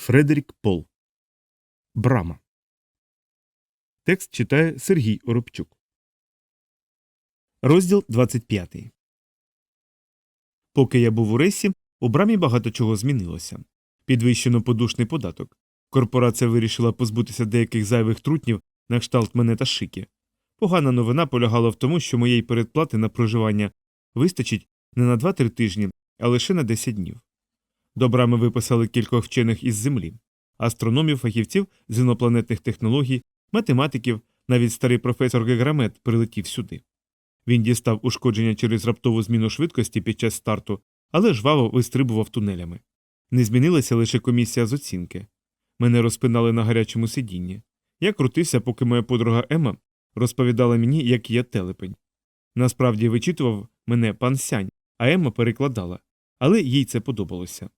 Фредерік Пол. Брама. Текст читає Сергій Оробчук. Розділ 25. Поки я був у рейсі, у брамі багато чого змінилося. Підвищено подушний податок. Корпорація вирішила позбутися деяких зайвих трутнів на кшталт мене та шики. Погана новина полягала в тому, що моєї передплати на проживання вистачить не на 2-3 тижні, а лише на 10 днів. До брами виписали кількох вчених із землі астрономів, фахівців з інопланетних технологій, математиків, навіть старий професор Геграмет прилетів сюди. Він дістав ушкодження через раптову зміну швидкості під час старту, але жваво вистрибував тунелями. Не змінилася лише комісія з оцінки. Мене розпинали на гарячому сидінні. Я крутився, поки моя подруга Ема розповідала мені, як є телепень. Насправді вичитував мене пан Сянь, а Емма перекладала, але їй це подобалося.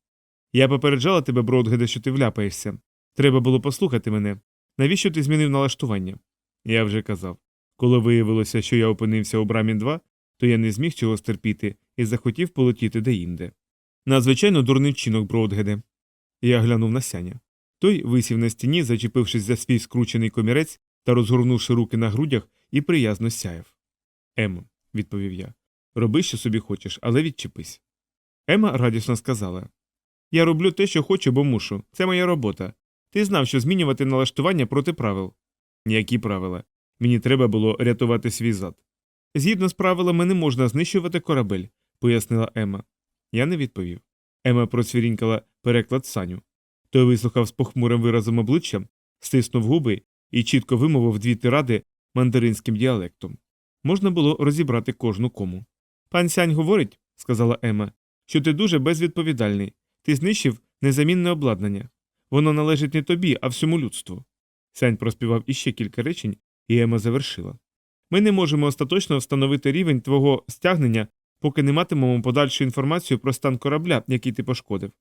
Я попереджала тебе, Бродгеде, що ти вляпаєшся. Треба було послухати мене. Навіщо ти змінив налаштування? Я вже казав. Коли виявилося, що я опинився у брамі 2, то я не зміг цього стерпіти і захотів полетіти деінде. Надзвичайно дурний вчинок, Бродгеде. Я глянув на сяня. Той висів на стіні, зачепившись за свій скручений комірець та розгорнувши руки на грудях, і приязно сяяв. Емо, відповів я, роби, що собі хочеш, але відчепись. Ема радісно сказала Я роблю те, що хочу, бо мушу. Це моя робота. Ти знав, що змінювати налаштування проти правил. Які правила? Мені треба було рятувати свій зад. Згідно з правилами, не можна знищувати корабель, пояснила Ема. Я не відповів. Ема процвірінькала переклад саню. Той вислухав з похмурим виразом обличчя, стиснув губи і чітко вимовив дві тиради мандаринським діалектом. Можна було розібрати кожну кому. Пан сянь говорить, сказала Ема, що ти дуже безвідповідальний. Ти знищив незамінне обладнання. Воно належить не тобі, а всьому людству. Сянь проспівав іще кілька речень, і Ема завершила. Ми не можемо остаточно встановити рівень твого стягнення, поки не матимемо подальшу інформацію про стан корабля, який ти пошкодив.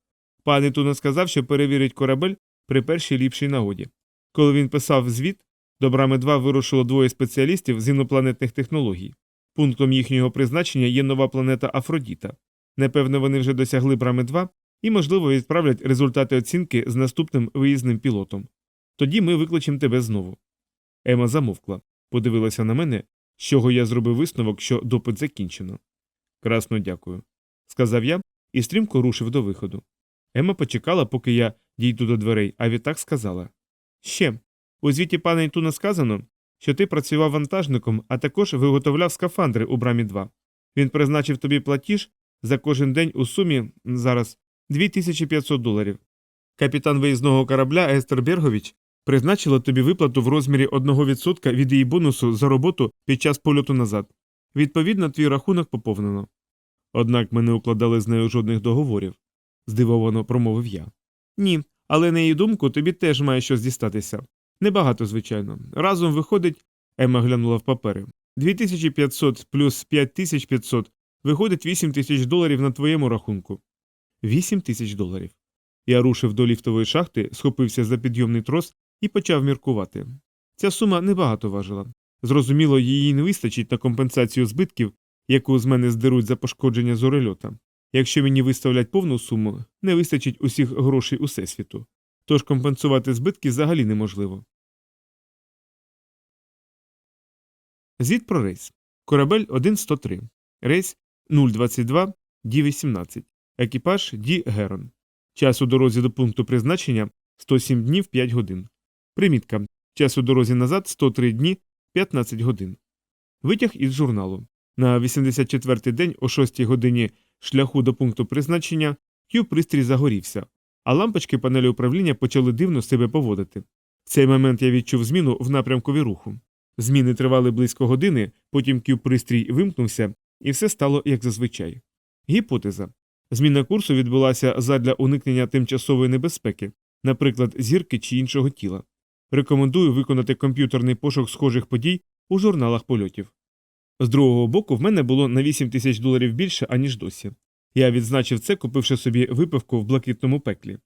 Пан Ітуно сказав, що перевірить корабель при першій ліпшій нагоді. Коли він писав звіт, до брами 2 вирушило двоє спеціалістів з інопланетних технологій. Пунктом їхнього призначення є нова планета Афродіта. Непевно, вони вже досягли брами 2 і, можливо, відправлять результати оцінки з наступним виїзним пілотом. Тоді ми викличемо тебе знову. Ема замовкла, подивилася на мене, з чого я зробив висновок, що допит закінчено. Красно дякую, сказав я і стрімко рушив до виходу. Ема почекала, поки я дійду до дверей, а відтак сказала Ще, у звіті пана Інтуна сказано, що ти працював вантажником, а також виготовляв скафандри у брамі 2. Він призначив тобі платіж за кожен день у сумі зараз 2500 доларів. Капітан виїзного корабля Естер Бергович призначила тобі виплату в розмірі 1% від її бонусу за роботу під час польоту назад. Відповідно, твій рахунок поповнено. Однак ми не укладали з нею жодних договорів, здивовано промовив я. Ні, але на її думку тобі теж має щось дістатися. Небагато, звичайно. Разом виходить, Ема глянула в папери. 2500 плюс 5500 виходить 8 тисяч доларів на твоєму рахунку. 8 тисяч доларів. Я рушив до ліфтової шахти, схопився за підйомний трос і почав міркувати. Ця сума небагато важила. Зрозуміло, її не вистачить на компенсацію збитків, яку з мене здеруть за пошкодження зорельота. Якщо мені виставлять повну суму, не вистачить усіх грошей усесвіту. Тож компенсувати збитки взагалі неможливо. Звіт про рейс. Корабель 1-103. Рейс 022 Ді-18. Екіпаж Ді Герон. Час у дорозі до пункту призначення 107 днів 5 годин. Примітка. Час у дорозі назад 103 дні 15 годин. Витяг із журналу. На 84-й день о 6 годині шляху до пункту призначення Q пристрій загорівся, а лампочки панелі управління почали дивно себе поводити. В цей момент я відчув зміну в напрямкові руху. Зміни тривали близько години, потім Q пристрій вимкнувся, і все стало як зазвичай. Гіпотеза. Зміна курсу відбулася задля уникнення тимчасової небезпеки, наприклад, зірки чи іншого тіла. Рекомендую виконати комп'ютерний пошук схожих подій у журналах польотів. З другого боку, в мене було на 8 тисяч доларів більше, аніж досі. Я відзначив це, купивши собі випивку в блакитному пеклі.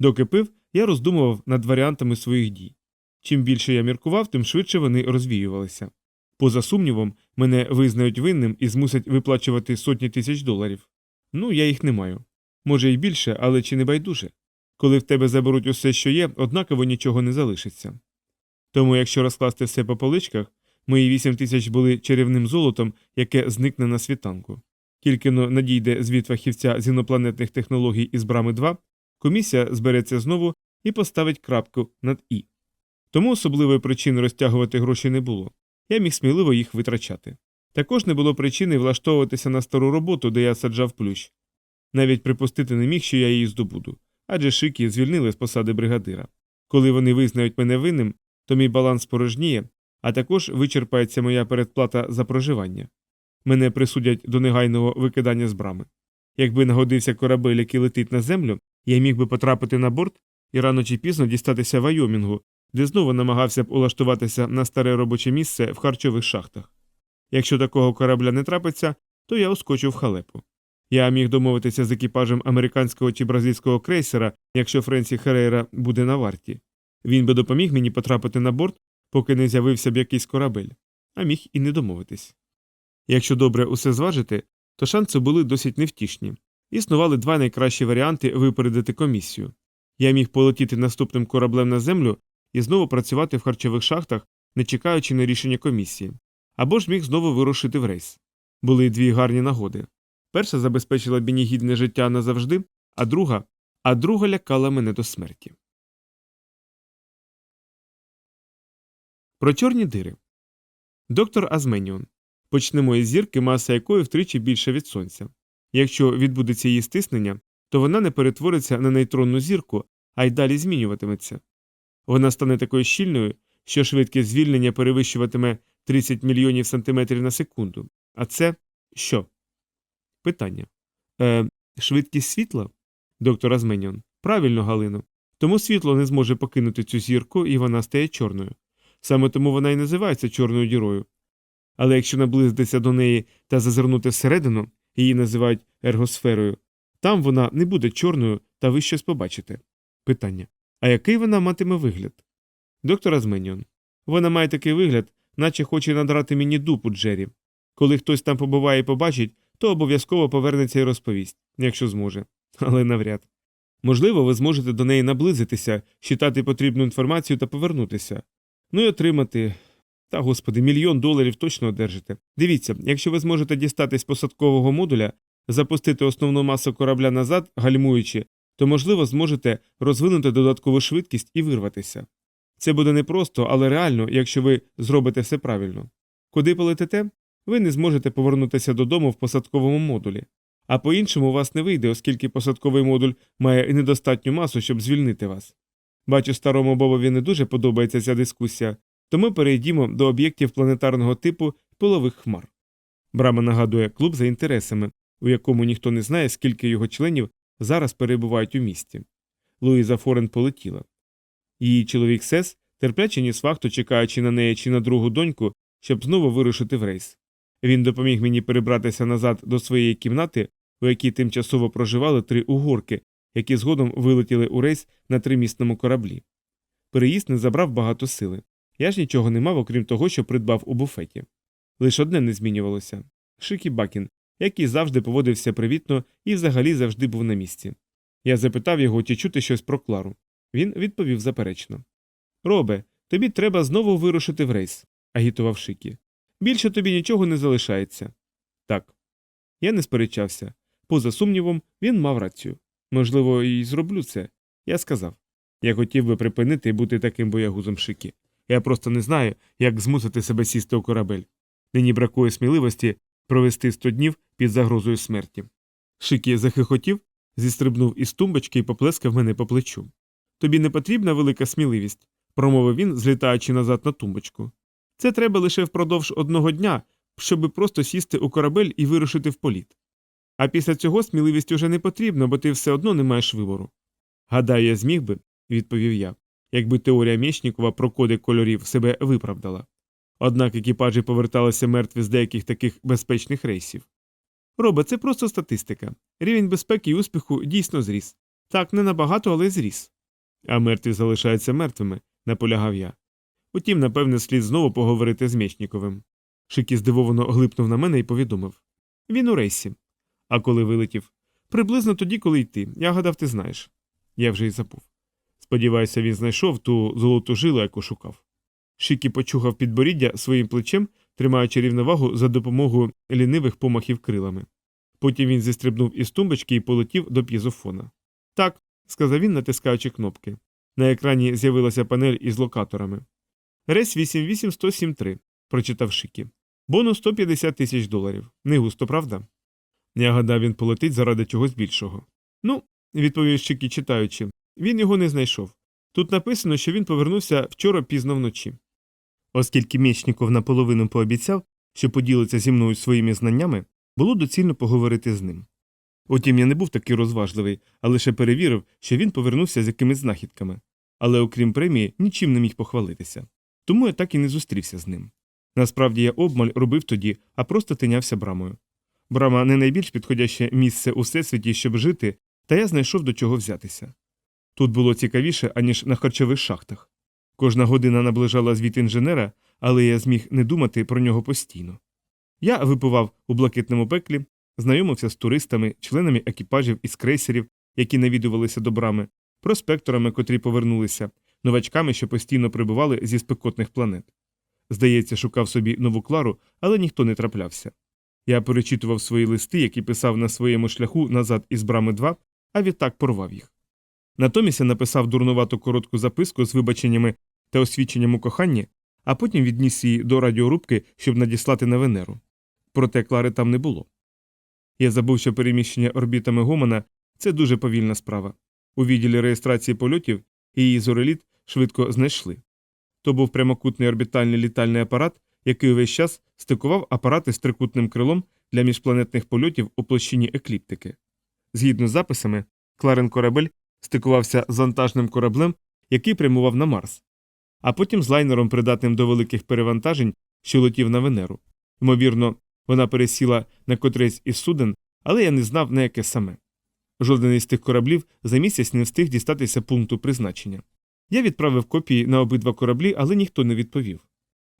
Доки пив, я роздумував над варіантами своїх дій. Чим більше я міркував, тим швидше вони розвіювалися. Поза сумнівом, мене визнають винним і змусять виплачувати сотні тисяч доларів. Ну, я їх не маю. Може, і більше, але чи не байдуже? Коли в тебе заберуть усе, що є, однаково нічого не залишиться. Тому, якщо розкласти все по поличках, мої вісім тисяч були чарівним золотом, яке зникне на світанку. Тільки но надійде звіт фахівця з інопланетних технологій із брами 2, комісія збереться знову і поставить крапку над І. Тому особливої причини розтягувати гроші не було. Я міг сміливо їх витрачати. Також не було причини влаштовуватися на стару роботу, де я саджав плющ. Навіть припустити не міг, що я її здобуду, адже шики звільнили з посади бригадира. Коли вони визнають мене винним, то мій баланс порожніє, а також вичерпається моя передплата за проживання. Мене присудять до негайного викидання з брами. Якби нагодився корабель, який летить на землю, я міг би потрапити на борт і рано чи пізно дістатися Вайомінгу, де знову намагався б улаштуватися на старе робоче місце в харчових шахтах. Якщо такого корабля не трапиться, то я ускочу в халепу. Я міг домовитися з екіпажем американського чи бразильського крейсера, якщо Френсі Херейра буде на варті. Він би допоміг мені потрапити на борт, поки не з'явився б якийсь корабель, а міг і не домовитись. Якщо добре усе зважити, то шанси були досить невтішні. Існували два найкращі варіанти випередити комісію. Я міг полетіти наступним кораблем на землю і знову працювати в харчових шахтах, не чекаючи на рішення комісії, або ж міг знову вирушити в рейс. Були дві гарні нагоди. Перша забезпечила мені гідне життя назавжди, а друга, а друга лякала мене до смерті. Про чорні дири. Доктор Азменіон. Почнемо із зірки, маса якої втричі більша від сонця. Якщо відбудеться її стиснення, то вона не перетвориться на нейтронну зірку, а й далі змінюватиметься. Вона стане такою щільною, що швидкість звільнення перевищуватиме 30 мільйонів сантиметрів на секунду. А це що? Питання. Е, Швидкість світла? Доктор Азменіон. Правильно, Галино. Тому світло не зможе покинути цю зірку, і вона стає чорною. Саме тому вона і називається чорною дірою. Але якщо наблизитися до неї та зазирнути всередину, її називають ергосферою, там вона не буде чорною, та ви щось побачите. Питання. А який вона матиме вигляд? Доктор Азменіон. Вона має такий вигляд, наче хоче надрати мені дупу Джері. Коли хтось там побуває і побачить, то обов'язково повернеться і розповість, якщо зможе. Але навряд. Можливо, ви зможете до неї наблизитися, читати потрібну інформацію та повернутися. Ну і отримати. Та, господи, мільйон доларів точно одержите. Дивіться, якщо ви зможете дістатись посадкового модуля, запустити основну масу корабля назад, гальмуючи, то, можливо, зможете розвинути додаткову швидкість і вирватися. Це буде непросто, але реально, якщо ви зробите все правильно. Куди полетите? Ви не зможете повернутися додому в посадковому модулі. А по-іншому у вас не вийде, оскільки посадковий модуль має недостатню масу, щоб звільнити вас. Бачу, старому Бобові не дуже подобається ця дискусія, тому перейдімо до об'єктів планетарного типу пилових хмар. Брама нагадує клуб за інтересами, у якому ніхто не знає, скільки його членів зараз перебувають у місті. Луїза Форен полетіла. Її чоловік Сес терпляче ніс вахту, чекаючи на неї чи на другу доньку, щоб знову вирушити в рейс. Він допоміг мені перебратися назад до своєї кімнати, у якій тимчасово проживали три угорки, які згодом вилетіли у рейс на тримісному кораблі. Переїзд не забрав багато сили. Я ж нічого не мав, окрім того, що придбав у буфеті. Лише одне не змінювалося Шикі Бакін, який завжди поводився привітно і взагалі завжди був на місці. Я запитав його, чи чути щось про Клару. Він відповів заперечно. Робе, тобі треба знову вирушити в рейс, агітував Шикі. Більше тобі нічого не залишається. Так. Я не сперечався. Поза сумнівом, він мав рацію. Можливо, і зроблю це. Я сказав. Я хотів би припинити і бути таким боягузом Шикі. Я просто не знаю, як змусити себе сісти у корабель. Нині бракує сміливості провести сто днів під загрозою смерті. Шикі захихотів, зістрибнув із тумбочки і поплескав мене по плечу. Тобі не потрібна велика сміливість, промовив він, злітаючи назад на тумбочку. Це треба лише впродовж одного дня, щоби просто сісти у корабель і вирушити в політ. А після цього сміливість уже не потрібна, бо ти все одно не маєш вибору. Гадаю, я зміг би, відповів я, якби теорія Мєчнікова про коди кольорів себе виправдала. Однак екіпажі поверталися мертві з деяких таких безпечних рейсів. Робе, це просто статистика. Рівень безпеки і успіху дійсно зріс. Так, не набагато, але зріс. А мертві залишаються мертвими, наполягав я. Утім, напевне, слід знову поговорити з Мєчніковим. Шикі здивовано глипнув на мене і повідомив Він у рейсі. А коли вилетів? Приблизно тоді, коли йти. Я гадав, ти знаєш. Я вже й забув. Сподіваюся, він знайшов ту золоту жилу, яку шукав. Шикі почухав підборіддя своїм плечем, тримаючи рівновагу за допомогою лінивих помахів крилами. Потім він зістрибнув із тумбочки і полетів до п'єзофона. Так, сказав він, натискаючи кнопки. На екрані з'явилася панель із локаторами. Рейс 88173, прочитав Шикі. Бонус 150 тисяч доларів. Не густо, правда? Я гадав, він полетить заради чогось більшого. Ну, відповів Шикі, читаючи, він його не знайшов. Тут написано, що він повернувся вчора пізно вночі. Оскільки Мєчніков наполовину пообіцяв, що поділиться зі мною своїми знаннями, було доцільно поговорити з ним. Утім, я не був такий розважливий, а лише перевірив, що він повернувся з якимись знахідками, але окрім премії нічим не міг похвалитися. Тому я так і не зустрівся з ним. Насправді я обмаль робив тоді, а просто тинявся брамою. Брама не найбільш підходяще місце у всесвіті, щоб жити, та я знайшов до чого взятися. Тут було цікавіше, аніж на харчових шахтах. Кожна година наближала звіт інженера, але я зміг не думати про нього постійно. Я випивав у блакитному пеклі, знайомився з туристами, членами екіпажів із крейсерів, які навідувалися до брами, проспекторами, котрі повернулися, новачками, що постійно прибували зі спекотних планет. Здається, шукав собі нову клару, але ніхто не траплявся. Я перечитував свої листи, які писав на своєму шляху назад із брами 2, а відтак порвав їх. Натомість я написав дурнувату коротку записку з вибаченнями та освідченням у коханні, а потім відніс її до радіорубки, щоб надіслати на Венеру. Проте Клари там не було. Я забув, що переміщення орбітами Гомона це дуже повільна справа. У відділі реєстрації польотів її зореліт швидко знайшли. То був прямокутний орбітальний літальний апарат, який увесь час стикував апарати з трикутним крилом для міжпланетних польотів у площині екліптики. Згідно з записами, Кларен корабель стикувався з вантажним кораблем, який прямував на Марс, а потім з лайнером, придатним до великих перевантажень, що летів на Венеру. Ймовірно, вона пересіла на котресь із суден, але я не знав, на яке саме. Жоден із тих кораблів за місяць не встиг дістатися пункту призначення. Я відправив копії на обидва кораблі, але ніхто не відповів.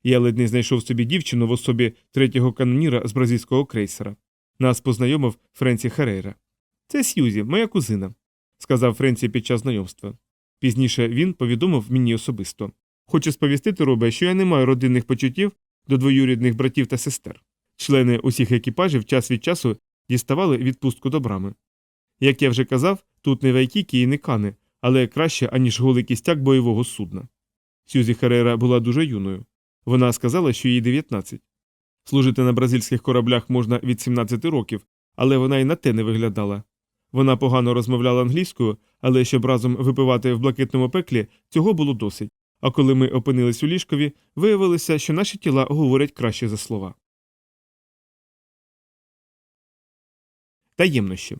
Я ледь не знайшов собі дівчину в особі третього каноніра з бразильського крейсера. Нас познайомив Френсі Херейра. Це Сьюзі, моя кузина, сказав Френсі під час знайомства. Пізніше він повідомив мені особисто. Хочу сповістити, Робе, що я не маю родинних почуттів до двоюрідних братів та сестер. Члени усіх екіпажів час від часу діставали відпустку до брами. Як я вже казав, тут не вайкіки і не кани, але краще, аніж голий кістяк бойового судна. Сюзі Херера була дуже юною. Вона сказала, що їй 19. Служити на бразильських кораблях можна від 17 років, але вона й на те не виглядала. Вона погано розмовляла англійською, але щоб разом випивати в блакитному пеклі, цього було досить. А коли ми опинились у ліжкові, виявилося, що наші тіла говорять краще за слова. Таємнощі.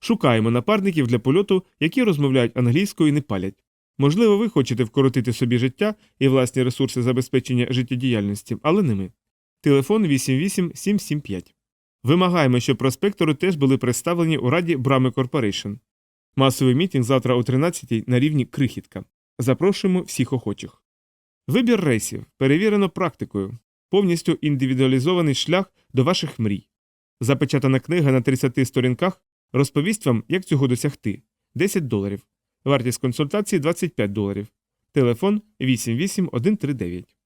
Шукаємо напарників для польоту, які розмовляють англійською і не палять. Можливо, ви хочете вкоротити собі життя і власні ресурси забезпечення життєдіяльності, але не ми. Телефон 88775. Вимагаємо, щоб проспектори теж були представлені у Раді Брами Корпорейшн. Масовий мітинг завтра о 13 на рівні крихітка. Запрошуємо всіх охочих. Вибір рейсів перевірено практикою, повністю індивідуалізований шлях до ваших мрій. Запечатана книга на 30 сторінках розповість вам, як цього досягти 10 доларів. Вартість консультації 25 доларів. Телефон 88139.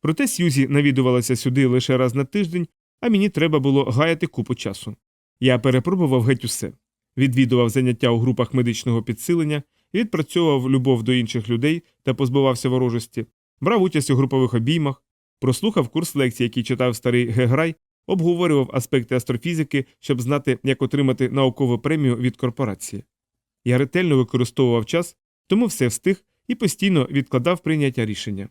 Проте Сьюзі навідувалася сюди лише раз на тиждень, а мені треба було гаяти купу часу. Я перепробував геть усе. Відвідував заняття у групах медичного підсилення, відпрацьовував любов до інших людей та позбувався ворожості, брав участь у групових обіймах, прослухав курс лекцій, який читав старий Геграй, обговорював аспекти астрофізики, щоб знати, як отримати наукову премію від корпорації. Я ретельно використовував час, тому все встиг і постійно відкладав прийняття рішення.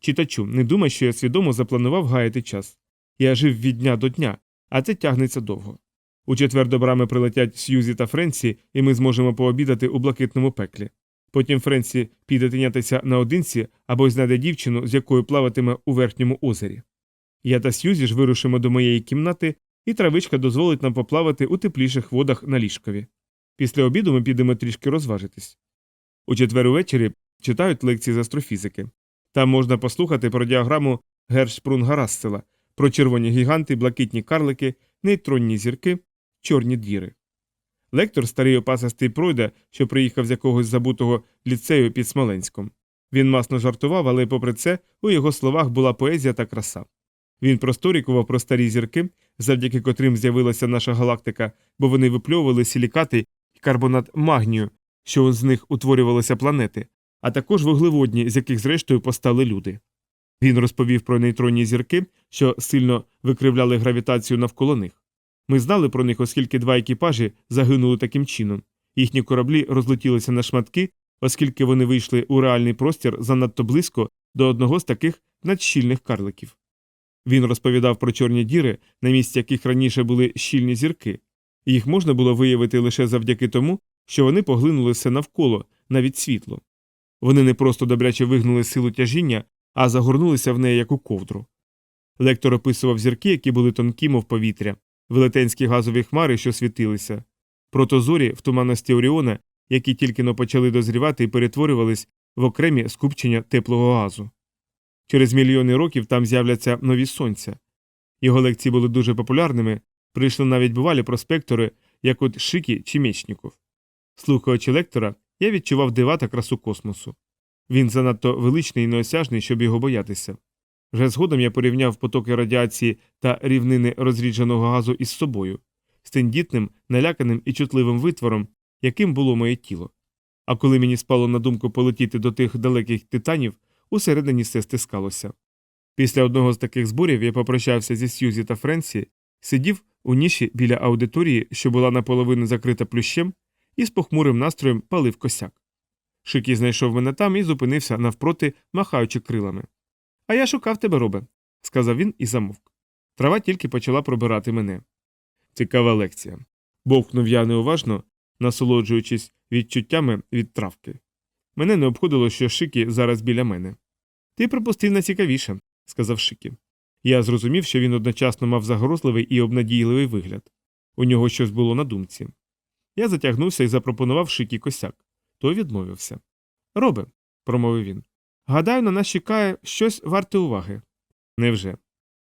Читачу, не думай, що я свідомо запланував гаяти час. Я жив від дня до дня, а це тягнеться довго. У четвер до брами прилетять Сьюзі та Френсі, і ми зможемо пообідати у блакитному пеклі. Потім Френсі піде тинятися наодинці або знайде дівчину, з якою плаватиме у верхньому озері. Я та Сьюзі ж вирушимо до моєї кімнати, і травичка дозволить нам поплавати у тепліших водах на ліжкові. Після обіду ми підемо трішки розважитись. У четвер увечері читають лекції з астрофізики. Там можна послухати про діаграму Гершпрунга Рассела, про червоні гіганти, блакитні карлики, нейтронні зірки, чорні діри. Лектор старий опасистий пройда, що приїхав з якогось забутого ліцею під Смоленськом. Він масно жартував, але, попри це, у його словах була поезія та краса. Він просторікував про старі зірки, завдяки котрим з'явилася наша галактика, бо вони випльовували силікати і карбонат магнію, що з них утворювалися планети, а також вуглеводні, з яких зрештою постали люди. Він розповів про нейтронні зірки, що сильно викривляли гравітацію навколо них. Ми знали про них, оскільки два екіпажі загинули таким чином. Їхні кораблі розлетілися на шматки, оскільки вони вийшли у реальний простір занадто близько до одного з таких надщільних карликів. Він розповідав про чорні діри, на місці яких раніше були щільні зірки. Їх можна було виявити лише завдяки тому, що вони поглинули все навколо, навіть світло. Вони не просто добряче вигнули силу тяжіння, а загорнулися в неї як у ковдру. Лектор описував зірки, які були тонкі, мов повітря, велетенські газові хмари, що світилися, протозорі в туманності Оріона, які тільки но почали дозрівати і перетворювались в окремі скупчення теплого газу. Через мільйони років там з'являться нові сонця. Його лекції були дуже популярними, прийшли навіть бувалі проспектори, як от Шикі чи Мєчніков. Слухаючи лектора, я відчував дива та красу космосу. Він занадто величний і неосяжний, щоб його боятися. Вже згодом я порівняв потоки радіації та рівнини розрідженого газу із собою, з тендітним, наляканим і чутливим витвором, яким було моє тіло. А коли мені спало на думку полетіти до тих далеких титанів, усередині все стискалося. Після одного з таких зборів я попрощався зі Сьюзі та Френсі, сидів у ніші біля аудиторії, що була наполовину закрита плющем, і з похмурим настроєм палив косяк. Шикі знайшов мене там і зупинився навпроти, махаючи крилами. А я шукав тебе, робе, сказав він і замовк. Трава тільки почала пробирати мене. Цікава лекція. Бовкнув я неуважно, насолоджуючись відчуттями від травки. Мене не обходило, що Шикі зараз біля мене. Ти припустив найцікавіше, сказав Шикі. Я зрозумів, що він одночасно мав загрозливий і обнадійливий вигляд. У нього щось було на думці. Я затягнувся і запропонував Шикі косяк. Той відмовився. Робе, промовив він. Гадаю, на нас чекає щось варте уваги. Невже?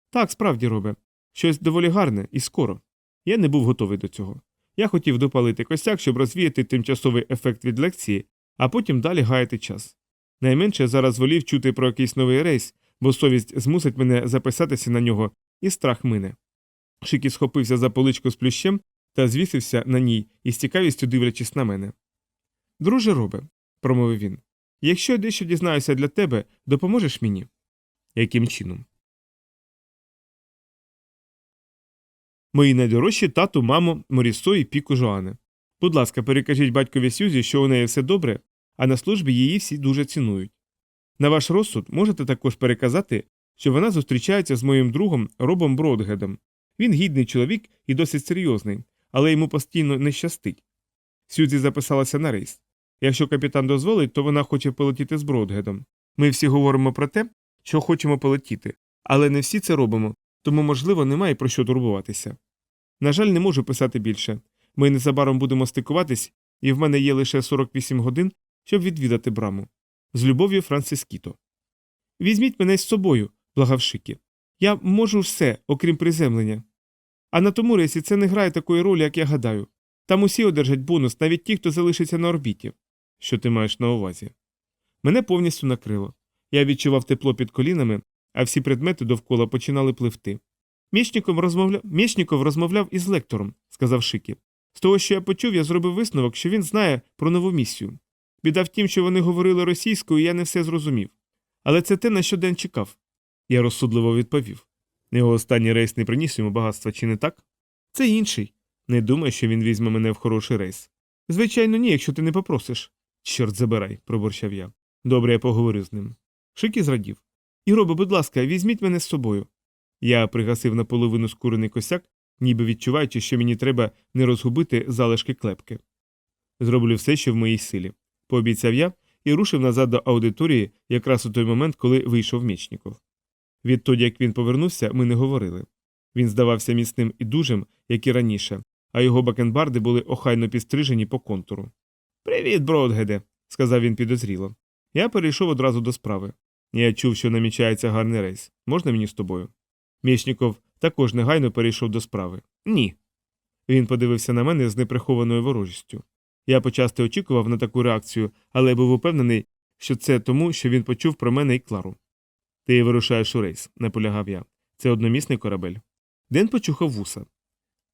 Так, справді, робе. Щось доволі гарне і скоро. Я не був готовий до цього. Я хотів допалити косяк, щоб розвіяти тимчасовий ефект від лекції, а потім далі гаяти час. Найменше зараз волів чути про якийсь новий рейс, бо совість змусить мене записатися на нього, і страх мине. Шикі схопився за поличку з плющем та звісився на ній із цікавістю дивлячись на мене. Друже робе, промовив він, якщо я дещо дізнаюся для тебе, допоможеш мені? Яким чином? Мої найдорожчі тату, мамо, Морісо і піку Жоане. Будь ласка, перекажіть батькові Сюзі, що у неї все добре, а на службі її всі дуже цінують. На ваш розсуд можете також переказати, що вона зустрічається з моїм другом Робом Бродгедом. Він гідний чоловік і досить серйозний, але йому постійно не щастить. Сюзі записалася на рейс. Якщо капітан дозволить, то вона хоче полетіти з Бродгедом. Ми всі говоримо про те, що хочемо полетіти, але не всі це робимо, тому, можливо, немає про що турбуватися. На жаль, не можу писати більше. Ми незабаром будемо стикуватись, і в мене є лише 48 годин, щоб відвідати браму. З любов'ю Франсис Кіто. Візьміть мене з собою, благав Шикі. Я можу все, окрім приземлення. А на тому рейсі це не грає такої ролі, як я гадаю. Там усі одержать бонус, навіть ті, хто залишиться на орбіті. Що ти маєш на увазі? Мене повністю накрило. Я відчував тепло під колінами, а всі предмети довкола починали пливти. Мєчніков Мєчніков розмовляв із лектором, сказав Шикі. З того, що я почув, я зробив висновок, що він знає про нову місію. Біда в тім, що вони говорили російською, і я не все зрозумів. Але це те, на що Ден чекав. Я розсудливо відповів. Його останній рейс не приніс йому багатства, чи не так? Це інший. Не думай, що він візьме мене в хороший рейс. Звичайно, ні, якщо ти не попросиш. Чорт забирай, пробурчав я. Добре, я поговорю з ним. Шикі зрадів. І будь ласка, візьміть мене з собою. Я пригасив наполовину скурений косяк, ніби відчуваючи, що мені треба не розгубити залишки клепки. Зроблю все, що в моїй силі, пообіцяв я і рушив назад до аудиторії якраз у той момент, коли вийшов Мічніков. Відтоді, як він повернувся, ми не говорили. Він здавався міцним і дужим, як і раніше, а його бакенбарди були охайно підстрижені по контуру. Привіт, Бродгеде, сказав він підозріло. Я перейшов одразу до справи. Я чув, що намічається гарний рейс. Можна мені з тобою? Мєчніков також негайно перейшов до справи. Ні. Він подивився на мене з неприхованою ворожістю. Я почасти очікував на таку реакцію, але був упевнений, що це тому, що він почув про мене і Клару. Ти вирушаєш у рейс, наполягав я. Це одномісний корабель. Ден почухав вуса.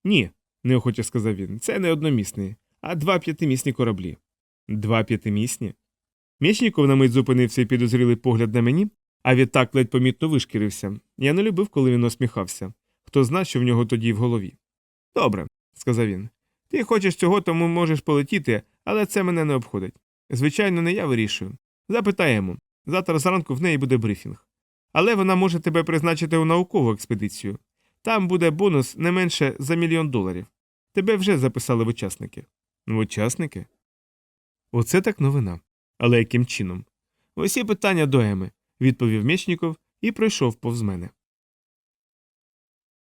Ні, неохоче сказав він. Це не одномісний, а два п'ятимісні кораблі. Два п'ятимісні? Мєчніков на мить зупинив свій підозрілий погляд на мені, а відтак ледь помітно вишкірився. Я не любив, коли він усміхався. Хто зна, що в нього тоді в голові. Добре, сказав він. Ти хочеш цього, тому можеш полетіти, але це мене не обходить. Звичайно, не я вирішую. Запитаємо. Завтра зранку в неї буде брифінг. Але вона може тебе призначити у наукову експедицію. Там буде бонус не менше за мільйон доларів. Тебе вже записали в учасники. В учасники? Оце так новина. Але яким чином? Усі питання до Еми, відповів Мєчніков і пройшов повз мене.